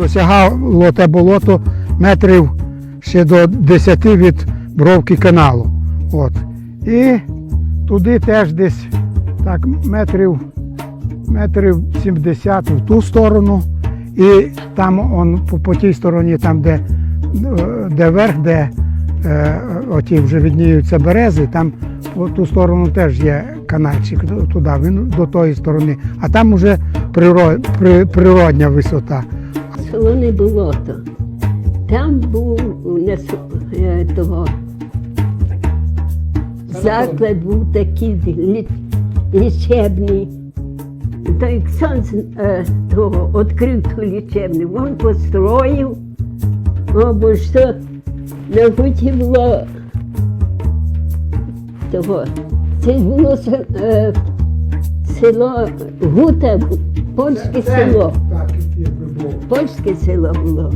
досягало те болото метрів ще до 10 від бровки каналу. От. І туди теж десь так метрів, метрів 70 в ту сторону. І там он, по, по тій стороні, там, де, де верх, де е, оті вже відніються берези, там по ту сторону теж є канальчик туди, він до тої сторони. А там вже приро- при- природня висота. Село не болото. Там був у нас е, того. Заклад був такий лі- лічебний. Та як сонце того відкрив ту лічебну, він построїв. О, бо що на гуті було того. Це було е, село Гута, польське село. Польське село було.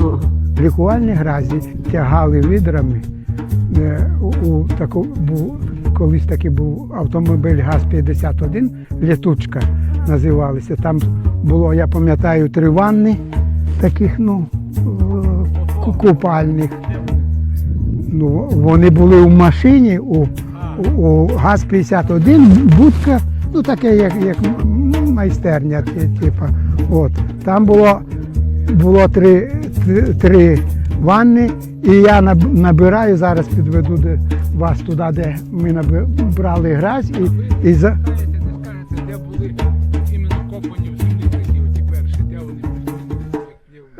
О. лікувальні гразі тягали відрами. Е, У, таку, був, колись такий був автомобіль ГАЗ-51, літучка називалися. Там було, я пам'ятаю, три ванни таких, ну, е, купальних. Ну, вони були в машині, у, у, у ГАЗ-51, будка, ну таке, як, як майстерня, типа. От. Там було було три, три, три ванни, і я набираю, зараз підведу де, вас туди, де ми набрали гразь. І, і за,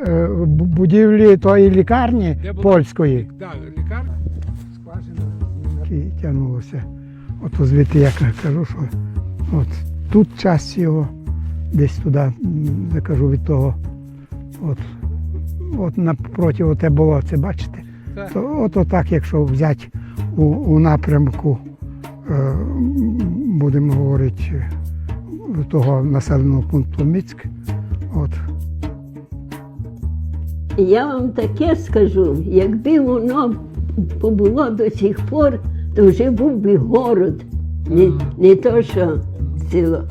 е, бу- будівлі тої лікарні Де польської. Так, лікарня. І тягнулося. От звідти я кажу, що от тут час його десь туди, м, я кажу, від того. От, от напроти оте було, це бачите? То, от отак, якщо взяти у, у напрямку, е, будемо говорити, того населеного пункту Міцьк, от, Я вам таке скажу, якби воно побуло до сих пор, то вже був би город, не, не то, що село.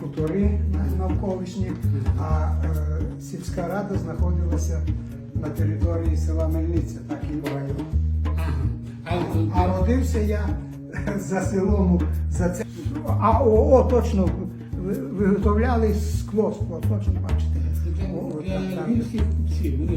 хутори навколишні, а е, сільська рада знаходилася на території села Мельниця, так і район. А родився я за селом, за це. А о, о точно виготовляли скло, скло, точно бачите. О, о, так, так. Львівські всі, вони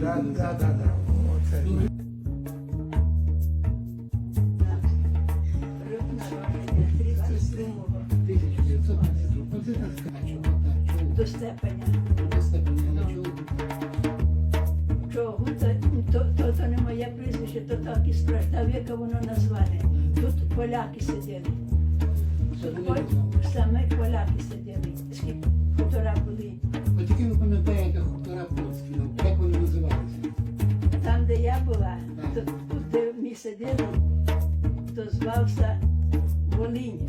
так і справ віка воно назвали. Тут поляки сиділи. Тут саме поляки сиділи. Скільки хутора були. Ви тільки не пам'ятаєте хутора польські, ну, як вони називалися? Там, де я була, то тут, де ми сиділи, то звався Волинь.